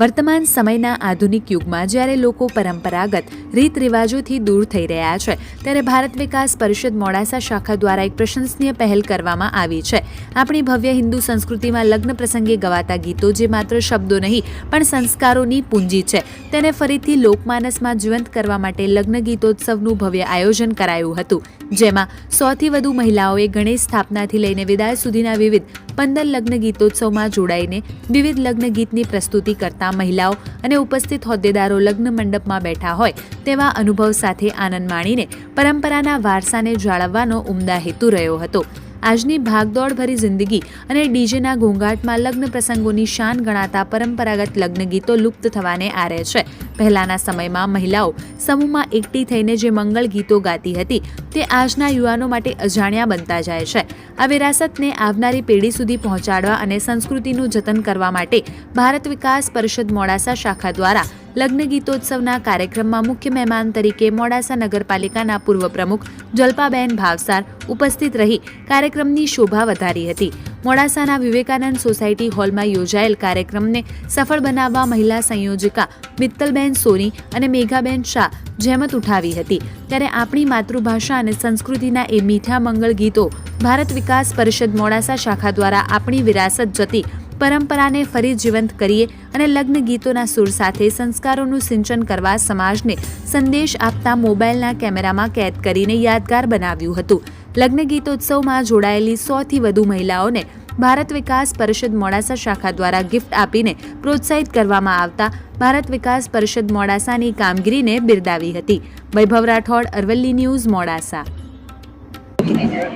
વર્તમાન સમયના આધુનિક યુગમાં જ્યારે લોકો પરંપરાગત રીત રિવાજોથી દૂર થઈ રહ્યા છે, ત્યારે ભારત વિકાસ પરિષદ મોડાસા શાખા દ્વારા એક પ્રશંસનીય પહેલ કરવામાં આવી છે. આપણી ભવ્ય હિન્દુ સંસ્કૃતિમાં લગ્ન પ્રસંગે ગવાતા ગીતો જે માત્ર શબ્દો નહીં, પણ સંસ્કારોની પૂંજી છે. તેને ફરીથી લોકમાનસમાં જીવંત કરવા માટે લગ્ન ગીતોત્સવનું ભવ્ય આયોજન કરાયું હતું. જેમાં સોથી વધુ મહિલાઓએ ગણેશ સ્થાપનાથી લઈને વિદાય સુધીના વિવિધ પંદર લગ્ન ગીતોત્સવમાં જોડાઈને વિવિધ લગ્ન ગીતની પ્રસ્તુતિ કરતા મહિલાઓ અને ઉપસ્થિત હોદ્દેદારો લગ્ન મંડપમાં બેઠા હોય તેવા અનુભવ સાથે આનંદ માણીને પરંપરાના વારસાને જાળવવાનો ઉમદા હેતુ રહ્યો હતો. આજની ભાગદોડભરી જિંદગી અને ડીજેના ઘોંઘાટમાં લગ્ન પ્રસંગોની શાન ગણાતા પરંપરાગત લગ્ન ગીતો લુપ્ત થવાને આરે છે. પહેલાના સમયમાં મહિલાઓ સમૂહમાં એકઠી થઈને જે મંગળ ગીતો ગાતી હતી, તે આજના યુવાનો માટે અજાણ્યા બનતા જાય છે. આ વિરાસતને આવનારી પેઢી સુધી પહોંચાડવા અને સંસ્કૃતિનું જતન કરવા માટે ભારત વિકાસ પરિષદ મોડાસા શાખા દ્વારા લગ્ન ગીતોત્સવના કાર્યક્રમમાં મુખ્ય મહેમાન તરીકે મોડાસા નગરપાલિકાના પૂર્વ પ્રમુખ જલ્પાબેન ભાવસાર ઉપસ્થિત રહી કાર્યક્રમની શોભા વધારી હતી. મોડાસાના વિવેકાનંદ સોસાયટી હોલમાં યોજાયેલ કાર્યક્રમને સફળ બનાવવા મહિલા સંયોજિકા મિત્તલબેન સોની અને મેઘાબેન શાહ જહેમત ઉઠાવી હતી. ત્યારે આપણી માતૃભાષા અને સંસ્કૃતિના એ મીઠા મંગળ ગીતો ભારત વિકાસ પરિષદ મોડાસા શાખા દ્વારા આપણી વિરાસત જતી પરંપરાને ફરી જીવંત કરીએ અને લગ્ન ગીતોના સૂર સાથે સંસ્કારોનું સિંચન કરવા સમાજને સંદેશ આપતા મોબાઈલના કેમેરામાં કેદ કરીને યાદગાર બનાવ્યું હતું. લગ્ન ગીતોત્સવમાં જોડાયેલી સોથી વધુ મહિલાઓને ભારત વિકાસ પરિષદ મોડાસા શાખા દ્વારા ગિફ્ટ આપીને પ્રોત્સાહિત કરવામાં આવતા ભારત વિકાસ પરિષદ મોડાસાની કામગીરીને બિરદાવી હતી. વૈભવ રાઠોડ, અરવલ્લી ન્યૂઝ, મોડાસા.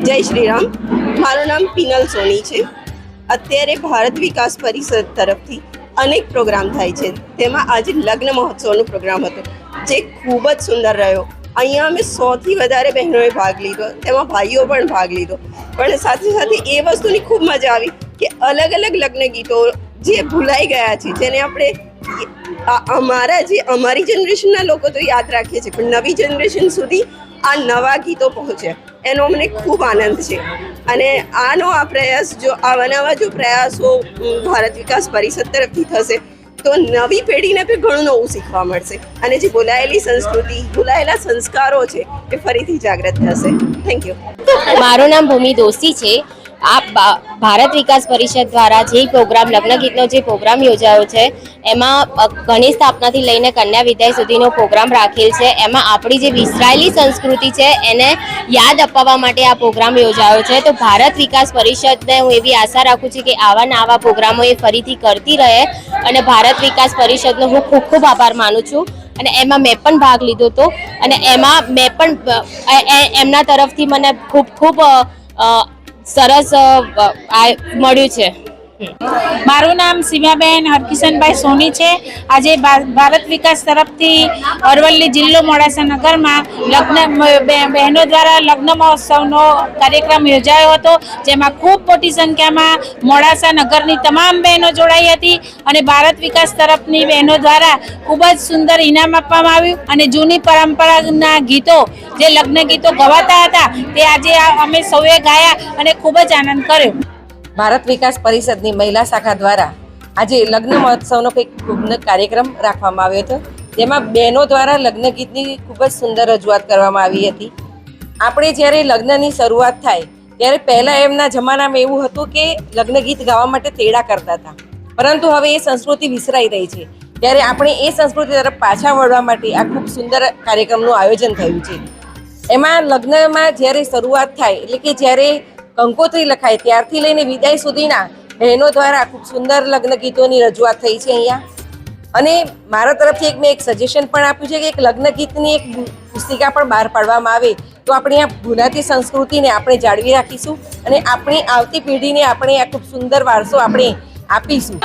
જય શ્રી રામ મારું નામ પિનલ સોની છે. અત્યારે ભારત વિકાસ પરિષદ તરફથી અનેક પ્રોગ્રામ થાય છે. તેમાં આજે લગ્ન મહોત્સવનો પ્રોગ્રામ હતો, જે ખૂબ જ સુંદર રહ્યો. અહીંયા અમે સોથી વધારે બહેનોએ ભાગ લીધો, તેમાં ભાઈઓ પણ ભાગ લીધો. પણ સાથે સાથે એ વસ્તુની ખૂબ મજા આવી કે અલગ અલગ લગ્ન ગીતો જે ભૂલાઈ ગયા છે, જેને આપણે અમારા જે અમારી જનરેશનના લોકો તો યાદ રાખીએ છીએ પણ નવી જનરેશન સુધી આ નવા ગીતો પહોંચે એનો અમને ખૂબ આનંદ છે. અને આનો આ પ્રયાસ જો આવા નવા જો પ્રયાસો ભારત વિકાસ પરિષદ તરફથી થશે, તો નવી પેઢીને પણ ઘણું નવું શીખવા મળશે. અને જે ભૂલાયેલી સંસ્કૃતિ ભૂલાયેલા સંસ્કારો છે, એ ફરીથી જાગૃત થશે. થેન્ક યુ મારું નામ ભૂમિ દોશી છે. આ ભારત વિકાસ પરિષદ દ્વારા જે પ્રોગ્રામ, લગ્ન ગીતનો જે પ્રોગ્રામ યોજાયો છે, એમાં ઘણી સ્થાપનાથી લઈને કન્યા વિદાય સુધીનો પ્રોગ્રામ રાખેલ છે. એમાં આપણી જે વિસરાયેલી સંસ્કૃતિ છે, એને યાદ અપાવવા માટે આ પ્રોગ્રામ યોજાયો છે. તો ભારત વિકાસ પરિષદને હું એવી આશા રાખું છું કે આવા ને આવા પ્રોગ્રામો એ ફરીથી કરતી રહે અને ભારત વિકાસ પરિષદનો હું ખૂબ ખૂબ આભાર માનું છું. અને એમાં મેં પણ ભાગ લીધો હતો. અને એમાં મેં પણ એમના તરફથી મને ખૂબ ખૂબ સરસ મળ્યું છે. મારું નામ સીમાબેન હરકિશનભાઈ સોની છે. આજે ભારત વિકાસ તરફથી અરવલ્લી જિલ્લો મોડાસા નગરમાં લગ્ન બહેનો દ્વારા લગ્ન મહોત્સવનો કાર્યક્રમ યોજાયો હતો, જેમાં ખૂબ મોટી સંખ્યામાં મોડાસા નગરની તમામ બહેનો જોડાઈ હતી અને ભારત વિકાસ તરફની બહેનો દ્વારા ખૂબ જ સુંદર ઇનામ આપવામાં આવ્યું અને જૂની પરંપરાના ગીતો, જે લગ્ન ગીતો ગવાતા હતા, તે આજે અમે સૌએ ગાયા અને ખૂબ જ આનંદ કર્યો. ભારત વિકાસ પરિષદની મહિલા શાખા દ્વારા આજે લગ્ન મહોત્સવનો કંઈક ખૂબ કાર્યક્રમ રાખવામાં આવ્યો હતો. જેમાં બહેનો દ્વારા લગ્ન ગીતની ખૂબ જ સુંદર રજૂઆત કરવામાં આવી હતી. આપણે જ્યારે લગ્નની શરૂઆત થાય, ત્યારે પહેલાં એમના જમાનામાં એવું હતું કે લગ્ન ગીત ગાવા માટે તેડા કરતા હતા. પરંતુ હવે એ સંસ્કૃતિ વિસરાઈ રહી છે. ત્યારે આપણે એ સંસ્કૃતિ તરફ પાછા વળવા માટે આ ખૂબ સુંદર કાર્યક્રમનું આયોજન થયું છે. એમાં લગ્નમાં જ્યારે શરૂઆત થાય, એટલે કે જ્યારે કંકોત્રી લખાય. ત્યારથી લઈને વિદાય સુધીના બહેનો દ્વારા ખૂબ સુંદર લગ્ન ગીતોની રજૂઆત થઈ છે અહીંયા. અને મારા તરફથી એક મેં એક સજેશન પણ આપ્યું છે કે એક લગ્ન ગીતની એક પુસ્તિકા પણ બહાર પાડવામાં આવે. તો આપણી આ ભૂલાતી સંસ્કૃતિને આપણે જાળવી રાખીશું અને આપણી આવતી પેઢીને આપણે આ ખૂબ સુંદર વારસો આપણે આપીશું.